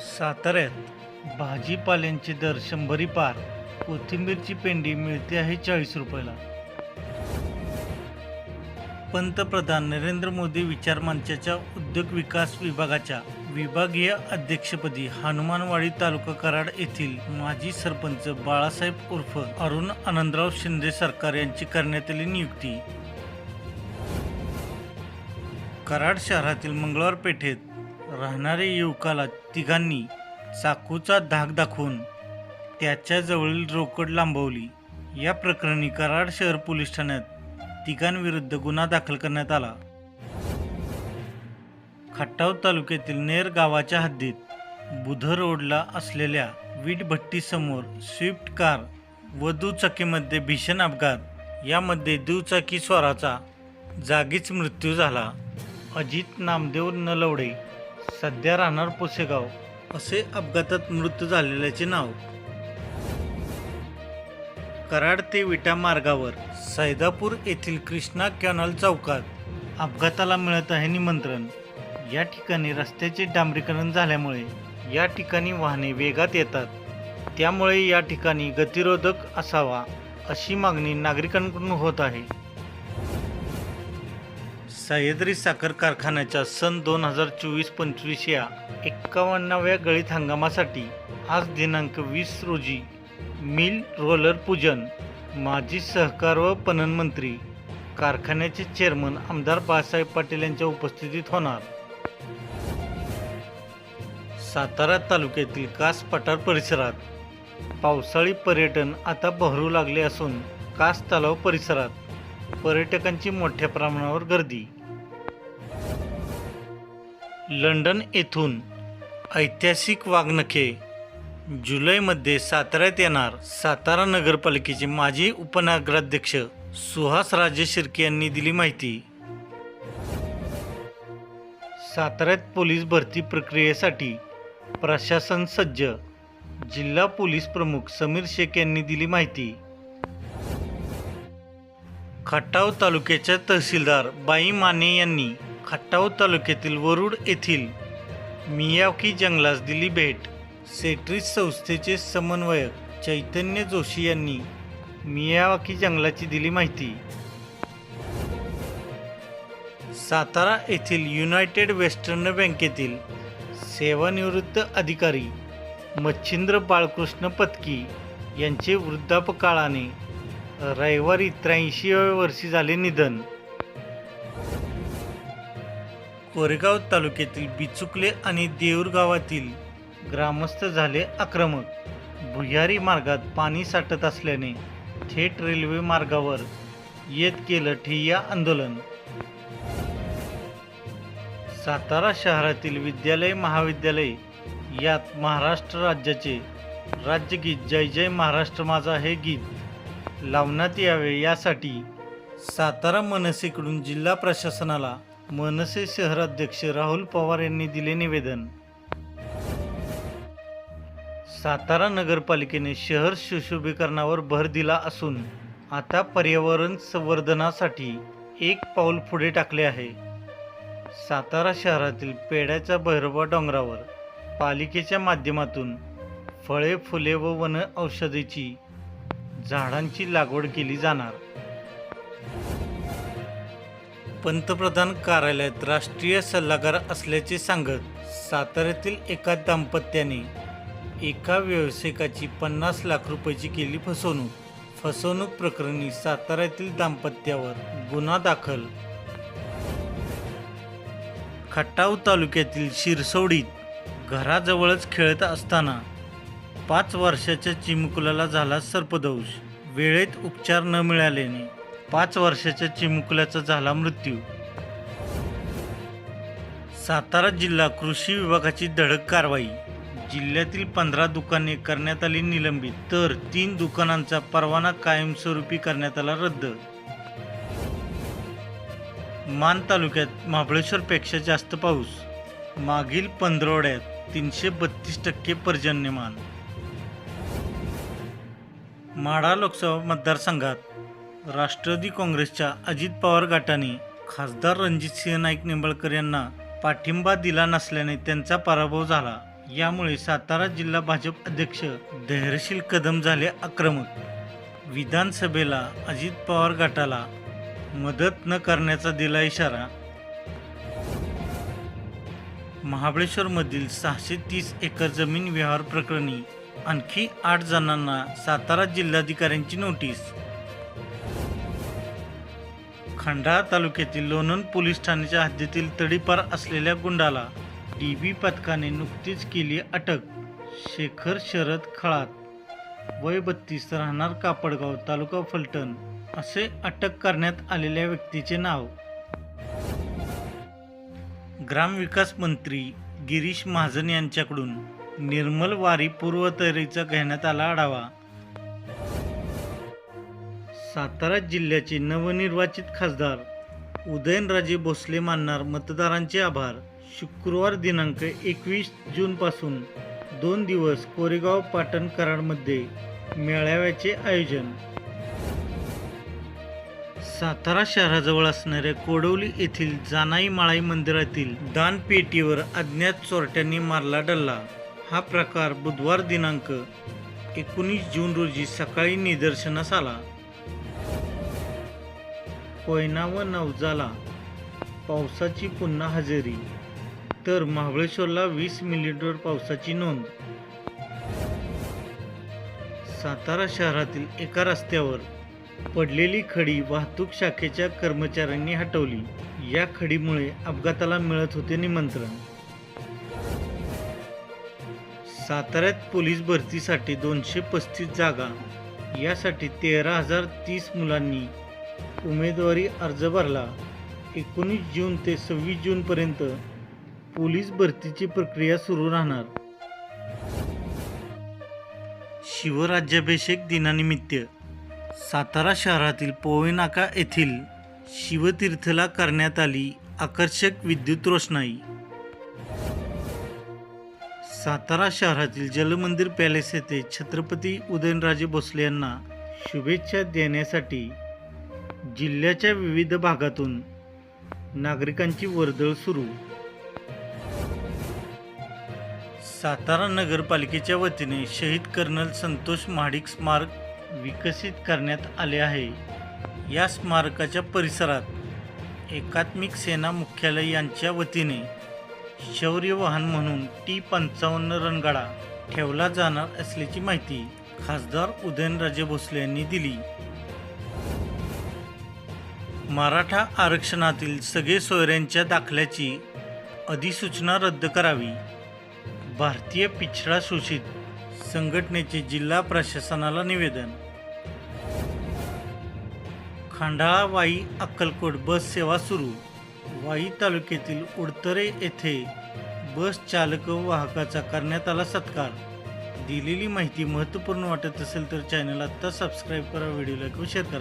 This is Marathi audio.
साताऱ्यात भाजीपाल्यांचे दर शंभरी पार कोथिंबीरची पेंडी मिळते आहे चाळीस रुपयाला. पंतप्रधान नरेंद्र मोदी विचार मंचाच्या उद्योग विकास विभागाच्या विभागीय अध्यक्षपदी हनुमानवाडी तालुका कराड येथील माजी सरपंच बाळासाहेब उर्फ अरुण आनंदराव शिंदे सरकार यांची करण्यात आली नियुक्ती. कराड शहरातील मंगळवार पेठेत राहणाऱ्या युवकाला तिघांनी चाकूचा धाक दाखवून त्याच्याजवळील रोकड लांबवली. या प्रकरणी कराड शहर पोलीस ठाण्यात तिघांविरुद्ध गुन्हा दाखल करण्यात आला. खटाव तालुक्यातील नेर गावाच्या हद्दीत बुध रोडला असलेल्या वीटभट्टीसमोर स्विफ्ट कार व दुचाकीमध्ये भीषण अपघात यामध्ये दुचाकी स्वराचा जागीच मृत्यू झाला. अजित नामदेव नलवडे सध्या राहणार पुसेगाव. असे अपघातात मृत्यू झालेल्याचे नाव. कराड ते विटा मार्गावर सैदापूर येथील कृष्णा कॅनल चौकात अपघाताला मिळत आहे निमंत्रण. या ठिकाणी रस्त्याचे डांबरीकरण झाल्यामुळे या ठिकाणी वाहने वेगात येतात. त्यामुळे या ठिकाणी गतिरोधक असावा अशी मागणी नागरिकांकडून होत आहे. सह्याद्री साखर कारखान्याच्या सन दोन हजार चोवीस पंचवीस या एक्कावन्नाव्या गळीत हंगामासाठी आज दिनांक वीस रोजी मिल रोलर पूजन माजी सहकार व पणन मंत्री कारखान्याचे चेअरमन आमदार बाळासाहेब पाटील यांच्या उपस्थितीत होणार. सातारा तालुक्यातील कास पठार परिसरात पावसाळी पर्यटन आता बहरू लागले असून कास तलाव परिसरात पर्यटकांची मोठ्या प्रमाणावर गर्दी लंडन येथून ऐतिहासिक वाघनखे जुलैमध्ये साताऱ्यात येणार सातारा नगरपालिकेचे माजी उपनगराध्यक्ष सुहास राजे शिर्के यांनी दिली माहिती. साताऱ्यात पोलीस भरती प्रक्रियेसाठी प्रशासन सज्ज जिल्हा पोलीस प्रमुख समीर शेख यांनी दिली माहिती. खटाव तालुक्याच्या तहसीलदार बाई माने यांनी खटाव तालुक्यातील वरुड येथील मियावकी जंगलास दिली भेट. सेट्रीज संस्थेचे समन्वयक चैतन्य जोशी यांनी मियावाकी जंगलाची दिली माहिती. सातारा येथील युनायटेड वेस्टर्न बँकेतील सेवानिवृत्त अधिकारी मच्छिंद्र बाळकृष्ण पत्की यांचे वृद्धापकाळाने रविवारी त्र्याऐंशीव्या वर्षी झाले निधन. कोरेगाव तालुक्यातील बिचुकले आणि देऊर गावातील ग्रामस्थ झाले आक्रमक. भुयारी मार्गात पाणी साठत असल्याने थेट रेल्वे मार्गावर येत केलं ठिय्या आंदोलन. सातारा शहरातील विद्यालय महाविद्यालय यात महाराष्ट्र राज्याचे राज्यगीत जय जय महाराष्ट्र माझा हे गीत लावण्यात यावे यासाठी सातारा मनसेकडून जिल्हा प्रशासनाला मनसे शहराध्यक्ष राहुल पवार यांनी दिले निवेदन. सातारा नगरपालिकेने शहर सुशोभीकरणावर भर दिला असून आता पर्यावरण संवर्धनासाठी एक पाऊल पुढे टाकले आहे. सातारा शहरातील पेड्याच्या भैरवा डोंगरावर पालिकेच्या माध्यमातून फळे फुले व वन औषधीची झाडांची लागवड केली जाणार. पंतप्रधान कार्यालयात राष्ट्रीय सल्लागार असल्याचे सांगत साताऱ्यातील एका दाम्पत्याने एका व्यावसायिकाची पन्नास लाख रुपयाची केली फसवणूक. फसवणूक प्रकरणी साताऱ्यातील दाम्पत्यावर गुन्हा दाखल. खटाव तालुक्यातील शिरसवडीत घराजवळच खेळत असताना पाच वर्षाच्या चिमकुलाला झाला सर्पदंश वेळेत उपचार न मिळाल्याने पाच वर्षाच्या चिमुकल्याचा झाला मृत्यू. सातारा जिल्हा कृषी विभागाची धडक कारवाई. जिल्ह्यातील पंधरा दुकाने करण्यात आली निलंबित तर तीन दुकानांचा परवाना कायमस्वरूपी करण्यात आला रद्द. मान तालुक्यात महाबळेश्वरपेक्षा जास्त पाऊस. मागील पंधरवड्यात तीनशे बत्तीस टक्के पर्जन्यमान. माढा लोकसभा मतदारसंघात राष्ट्रवादी काँग्रेसच्या अजित पवार गटाने खासदार रणजितसिंह नाईक निंबाळकर यांना पाठिंबा दिला नसल्याने त्यांचा पराभव झाला. यामुळे सातारा जिल्हा भाजप अध्यक्ष धैर्यशील कदम झाले आक्रमक. विधानसभेला अजित पवार गटाला मदत न करण्याचा दिला इशारा. महाबळेश्वरमधील सहाशे तीस एकर जमीन व्यवहार प्रकरणी आणखी आठ जणांना सातारा जिल्हाधिकाऱ्यांची नोटीस. खंडाळा तालुक्यातील लोणंद पोलीस ठाण्याच्या हद्दीतील तडीपार असलेल्या गुंडाला डी बी पथकाने नुकतीच केली अटक. शेखर शरद खळात. वय बत्तीस राहणार कापडगाव तालुका फलटण. असे अटक करण्यात आलेल्या व्यक्तीचे नाव. ग्रामविकास मंत्री गिरीश महाजन यांच्याकडून निर्मल वारी पूर्वतयारीचा घेण्यात आला आढावा. सातारा जिल्ह्याचे नवनिर्वाचित खासदार उदयनराजे भोसले मानणार मतदारांचे आभार. शुक्रवार दिनांक एकवीस जूनपासून दोन दिवस कोरेगाव पाटण कराडमध्ये मेळाव्याचे आयोजन. सातारा शहराजवळ असणाऱ्या कोडवली येथील जानाई माळाई मंदिरातील दानपेटीवर अज्ञात चोरट्यांनी मारला डल्ला. हा प्रकार बुधवार दिनांक एकोणीस जून रोजी सकाळी निदर्शनास आला. कोयना व नवजाला पावसाची पुन्हा हजेरी. तर महाबळेश्वरला वीस मिलीमीटर पावसाची नोंद. सातारा शहरातील एका रस्त्यावर पडलेली खडी वाहतूक शाखेच्या कर्मचाऱ्यांनी हटवली. या खडीमुळे अपघाताला मिळत होते निमंत्रण. साताऱ्यात पोलीस भरतीसाठी दोनशे पस्तीस जागा. यासाठी तेरा हजार तीस मुलांनी उमेदवारी अर्ज भरला. एकोणीस जून ते सव्वीस जूनपर्यंत पोलीस भरतीची प्रक्रिया सुरू राहणार. शिवराज्याभिषेक दिनानिमित्त सातारा शहरातील पोवेनाका येथील शिवतीर्थला करण्यात आली आकर्षक विद्युत रोषणाई. सातारा शहरातील जलमंदिर पॅलेस येथे छत्रपती उदयनराजे भोसले यांना शुभेच्छा देण्यासाठी जिल्ह्याच्या विविध भागातून नागरिकांची वर्दळ सुरू. सातारा नगरपालिकेच्या वतीने शहीद कर्नल संतोष महाडिक स्मारक विकसित करण्यात आले आहे. या स्मारकाच्या परिसरात एकात्मिक सेना मुख्यालय यांच्या वतीने शौर्य वाहन म्हणून टी पंचावन्न रणगाडा ठेवला जाणार असल्याची माहिती खासदार उदयनराजे भोसले यांनी दिली. मराठा आरक्षणातील सगळे सोयऱ्यांच्या दाखल्याची अधिसूचना रद्द करावी. भारतीय पिछडा शोषित संघटनेचे जिल्हा प्रशासनाला निवेदन. खांडाळावाई अक्कलकोट बस सेवा सुरू. वाई तालुक्यातील उडतरे येथे बस चालक वाहकाचा करण्यात आला सत्कार. दिलेली माहिती महत्त्वपूर्ण वाटत असेल तर चॅनल आत्ता सबस्क्राईब करा व्हिडिओ लाईक व शेअर करा.